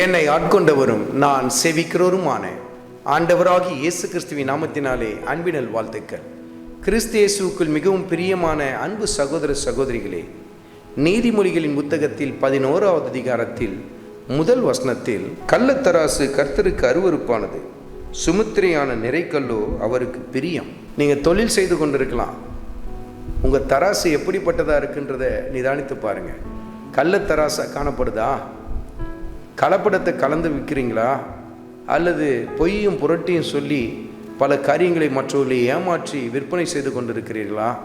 என்னை ஆட்கொண்டவரும் நான் செவிக்கிறோருமான. ஆண்டவராகி இயேசு கிறிஸ்துவின் நாமத்தினாலே அன்பினல் வாழ்த்துக்கள். கிறிஸ்து இயேசுவுக்குள் மிகவும் பிரியமான அன்பு சகோதர சகோதரிகளே நீதிமொழிகளின் புத்தகத்தில் பதினோராவது அதிகாரத்தில் முதல் வசனத்தில் கள்ளத்தராசு கர்த்தருக்கு அருவருப்பானது சுமுத்திரையான நிறைக்கல்லோ அவருக்கு பிரியம். நீங்கள் தொழில் செய்து கொண்டிருக்கலாம். உங்கள் தராசு எப்படிப்பட்டதாக இருக்குன்றதை நிதானித்து பாருங்கள் கள்ளத்தராசாக காணப்படுதா? கலப்படத்தை கலந்து விற்கிறீங்களா? அல்லது பொய்யும் புரட்டியும் சொல்லி பல காரியங்களை மற்றவர்களை ஏமாற்றி விற்பனை செய்து கொண்டிருக்கிறீர்களா?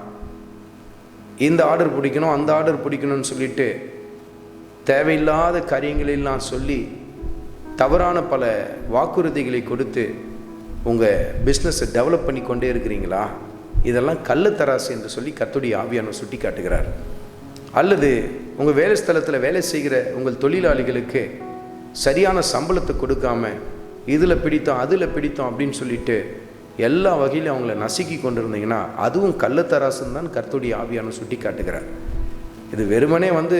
இந்த ஆர்டர் பிடிக்கணும் அந்த ஆர்டர் பிடிக்கணும்னு சொல்லிட்டு தேவையில்லாத காரியங்களெல்லாம் சொல்லி தவறான பல வாக்குறுதிகளை கொடுத்து உங்கள் பிஸ்னஸை டெவலப் பண்ணி கொண்டே இருக்கிறீங்களா? இதெல்லாம் கள்ளத்தராசு என்று சொல்லி கத்துடைய ஆவியானவர் சுட்டி காட்டுகிறார் அல்லது உங்கள் வேலை ஸ்தலத்தில் வேலை செய்கிற உங்கள் தொழிலாளிகளுக்கு சரியான சம்பளத்தை கொடுக்காம இதில் பிடித்தோம் அதில் பிடித்தோம் அப்படின்னு சொல்லிட்டு எல்லா வகையிலும் அவங்கள நசுக்கி கொண்டு இருந்தீங்கன்னா அதுவும் கள்ளத்தராசுன்னு தான் கர்த்துடைய ஆவியான சுட்டி காட்டுகிறார். இது வெறுமனே வந்து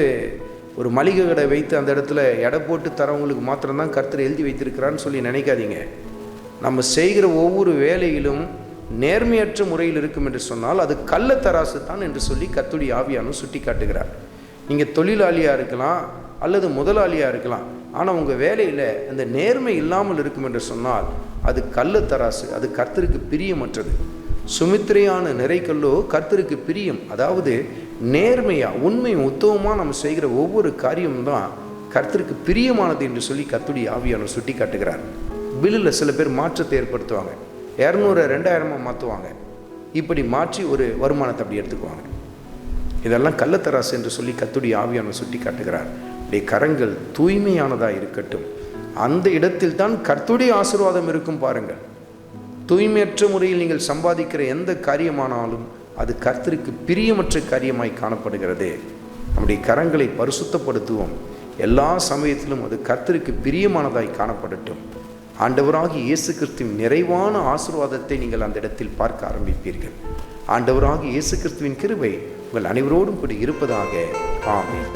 ஒரு மளிகை கடை வைத்து அந்த இடத்துல எடை போட்டு தரவங்களுக்கு மாத்திரம்தான் கர்த்தர் எழுதி வைத்திருக்கிறான்னு சொல்லி நினைக்காதீங்க. நம்ம செய்கிற ஒவ்வொரு வேலையிலும் நேர்மையற்ற முறையில் இருக்கும் என்று சொன்னால் அது கள்ளத்தராசு தான் என்று சொல்லி கத்துடி ஆவியானும் சுட்டி காட்டுகிறார். நீங்கள் தொழிலாளியாக இருக்கலாம் அல்லது முதலாளியாக இருக்கலாம். ஆனால் உங்கள் வேலையில் அந்த நேர்மை இல்லாமல் இருக்கும் என்று சொன்னால் அது கள்ளத்தராசு அது கர்த்தருக்கு பிரியமற்றது. சுமித்திரையான நிறைக்கல்லோ கர்த்தருக்கு பிரியம். அதாவது நேர்மையாக உண்மையும் உத்தவமாக நம்ம செய்கிற ஒவ்வொரு காரியமும் தான் கர்த்தருக்கு பிரியமானது என்று சொல்லி கர்த்துடைய ஆவியானவர் சுட்டி காட்டுகிறார் பில்லில் சில பேர் மாற்றத்தை ஏற்படுத்துவாங்க. இரநூறு ரெண்டாயிரமாக மாற்றுவாங்க இப்படி மாற்றி ஒரு வருமானத்தை அப்படி எடுத்துக்குவாங்க. இதெல்லாம் கள்ளத்தராசு என்று சொல்லி கத்துடைய ஆவியானவர் சுட்டி காட்டுகிறார். உடைய கரங்கள் தூய்மையானதாக இருக்கட்டும். அந்த இடத்தில் தான் கர்த்துடைய ஆசீர்வாதம் இருக்கும் பாருங்கள். தூய்மையற்ற முறையில் நீங்கள் சம்பாதிக்கிற எந்த காரியமானாலும் அது கர்த்தருக்கு பிரியமற்ற காரியமாய் காணப்படுகிறது. நம்முடைய கரங்களை பரிசுத்தப்படுத்துவோம். எல்லா சமயத்திலும் அது கர்த்தருக்கு பிரியமானதாய் காணப்படட்டும். ஆண்டவராகி இயேசு கிறிஸ்துவின் நிறைவான ஆசீர்வாதத்தை நீங்கள் அந்த இடத்தில் பார்க்க ஆரம்பிப்பீர்கள். ஆண்டவராக இயேசு கிறிஸ்துவின் கிருபை உங்கள் அனைவரோடும் கூட இருப்பதாக. ஆமென்.